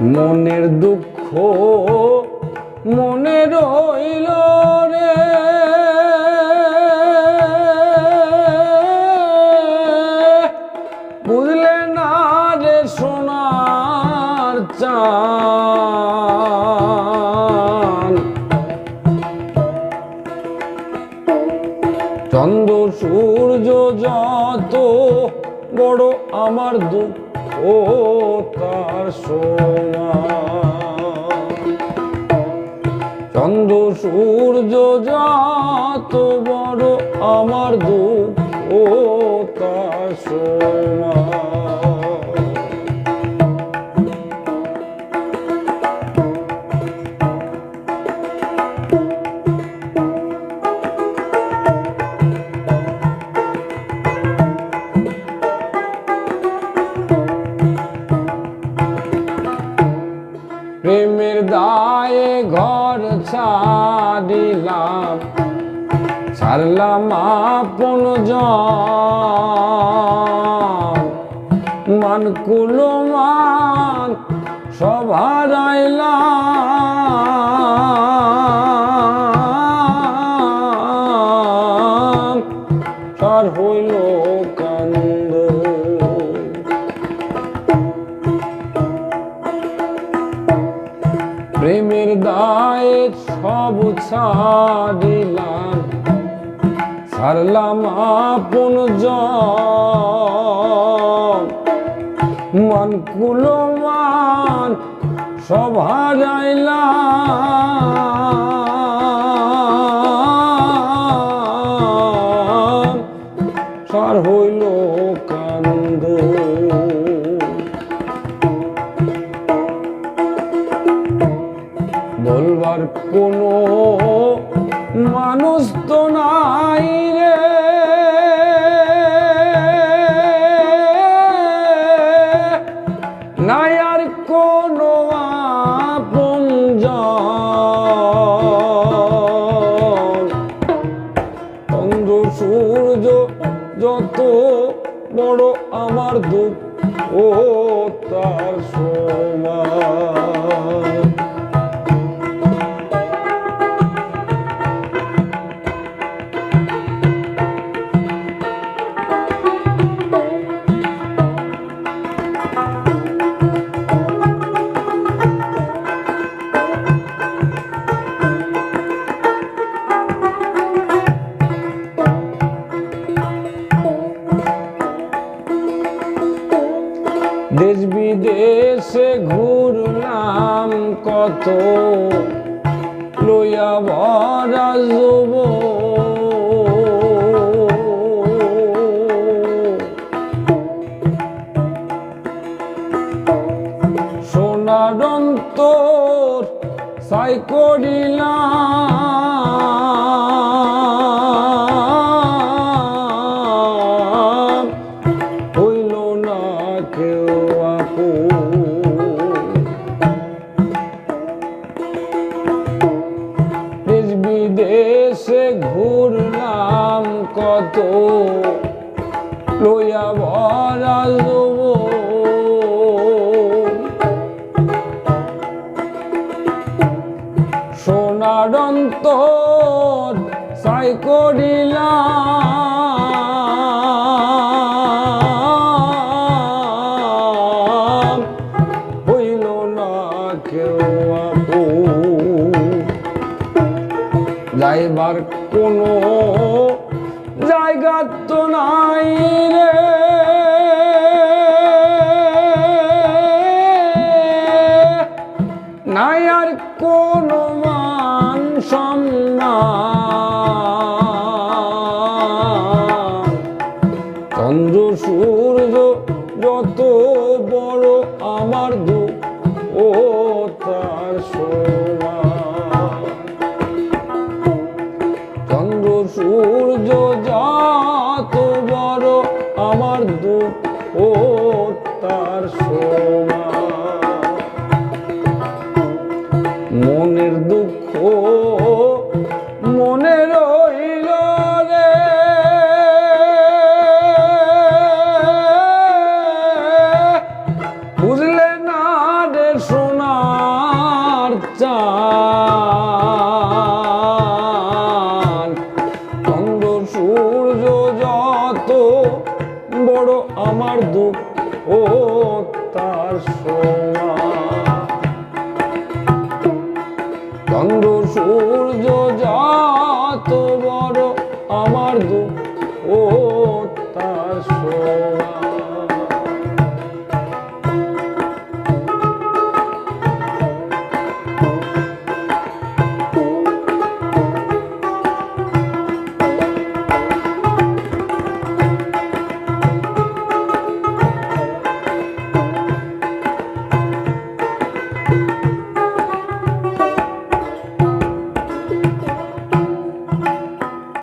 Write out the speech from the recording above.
মনের দুঃখ মনে রইল রে। বুঝলে না রে সোনার চান চন্দ্র, সূর্য যত বড় আমার দুঃখ তার সমান চন্দ্র সূর্য যাত বড় আমার দুঃখ তার সমান ছাড়িলাম আপন মান কুলো মান হারাইলাম তার হইল কান্দ প্রেমের দায়ে সব ছাড়িলাম ছাড়লাম আপন মন কুলমান সব হারাইলাম। বলবার কোনো মানুষ তো নাই রে। নাই আর কোনো চন্দ্র সূর্য যত বড় আমার দুঃখ, ও তার সমান। দেশ বিদেশে ঘুরলাম কত লইয়া ভরা যুব। সোনার অন্তর সাই করিলাম। লইয়া ভরা। সোনার অন্তর সাই করিলাম যাইবার কোনো জায়গা তো নাই রে। নাই আর কোনো মান সম্মান। চন্দ্র সূর্য মনের দুঃখ মনে রইল রে। বুঝলে না রে শোন চান চন্দ্র, সূর্য যত বড় আমার দুঃখ ও তার সমান সূর্য যত বড় আমার দুঃখ